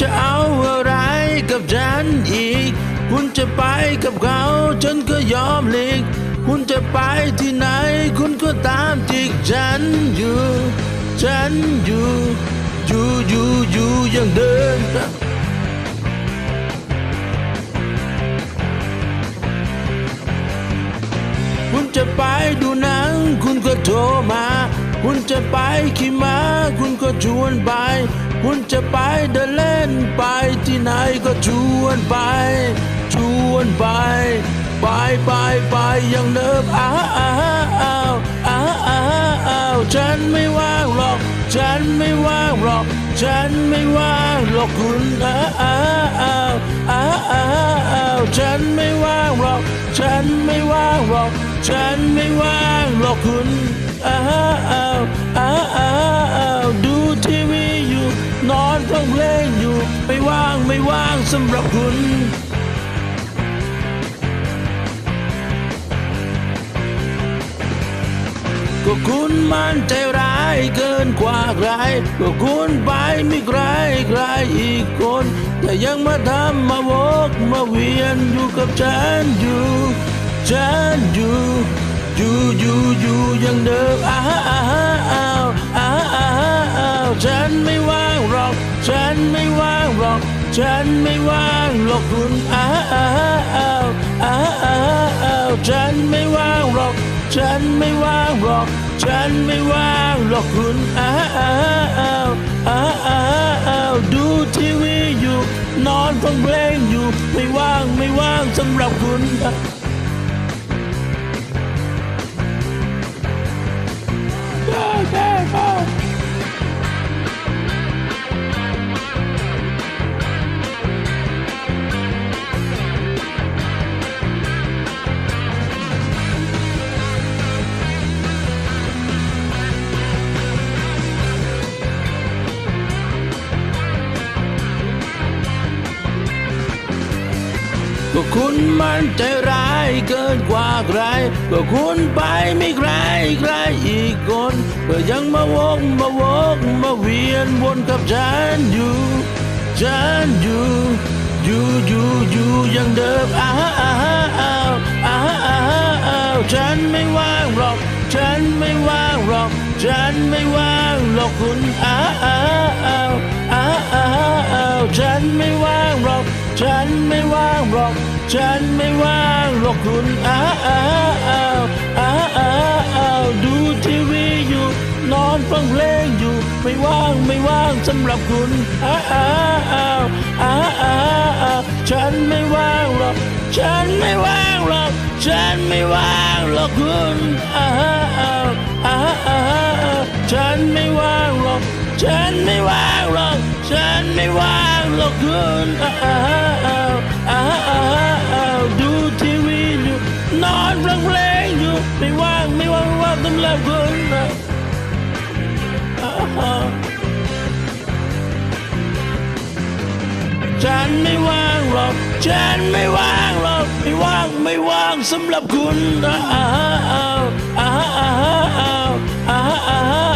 จะเอาอะไรกับฉันอีก คุณจะไปกับเขาฉันก็ยอมหลีก คุณจะไปที่ไหน คุณก็ตามจิกฉันอยู่ ฉันอยู่ อยู่อยู่อยู่ยังเดินคุณจะไปดูหนัง คุณก็โทรมา คุณจะไปขี่ม้า คุณก็ชวนไป คุณจะไปเดินเล่นไปที่ไหนก็ชวนไป ชวนไป ไปไปไปอย่างเดิมอ้าวอ้าวอ้าวอ้าวอ้าวอ้าวฉันไม่ว่างหรอกฉันไม่ว่างหรอกฉันไม่ว่างหรอกคุณอ้าอ้าวอ้าวอ้าวอ้าวอ้าวฉันไม่ว่างหรอก ฉันไม่ว่างหรอก ฉันไม่ว่างหรอกคุณอ้าว ไม่ว่างสำหรับคุณ ก็คุณมันใจร้ายเกินกว่าใครก็คุณไปไม่ไกลใครอีกคน แต่ยังมาทำมาวกมาเวียนอยู่กับฉันอยู่ฉันอยู่อยู่อยู่อยู่อย่างเดิมอ้า ฉันไม่ว่างหรอกคุณอ้าวอ้าวอ้าวฉันไม่ว่างหรอก ฉันไม่ว่างหรอก ฉันไม่ว่างหรอกคุณอ้าวอ้าวอ้าวอ้าวอ้าวอ้าวดูทีวีอยู่ นอนฟังเพลงอยู่ ไม่ว่างไม่ว่างสำหรับคุณ ก็คุณมันใจร้ายเกินกว่าใคร ก็คุณไปไม่ใครใครอีกคนก็ยังมาวกมาวกมาเวียนวนกับฉันอยู่ฉันอยู่อยู่อยู่อยู่ย่างเดิมอ้าวอ้าวอ้าวอ้าวอ้าวอ้าวฉันไม่ว่างหรอก ฉันไม่ว่างหรอก ฉันไม่ว่างหรอกคุณอ้าวอ้าวอ้าวอ้าวอ้าอ้าวฉันไม่ว่าง ฉันไม่ว่างหรอก ฉันไม่ว่างหรอกคุณอ้าวอ้าวอ้าวอ้าอ้าอ้าวดูทีวีอยู่ นอนฟังเพลงอยู่ ไม่ว่างไม่ว่างสำหรับคุณอ้าวอ้าวอ้าวอ้าอ้าอ้าวฉันไม่ว่างหรอก ฉันไม่ว่างหรอก ฉันไม่ว่างหรอกคุณอ้าวอ้าวอ้าวอ้าฉันไม่ว่างหรอก ฉันไม่ว่างหรอก ฉันไม่ว่าง คุณอ้าวอ้าวอ้าวอ้าวดูทีวีอยู่นอนฟังเพลงอยู่ไม่ว่างไม่ว่างว่างสำหรับคุณฉันไม่ว่างหรอกฉันไม่ว่างหรอกไม่ว่างไม่ว่างสำหรับคุณอ้าวอ้าวอ้าวอ้าวอ้าว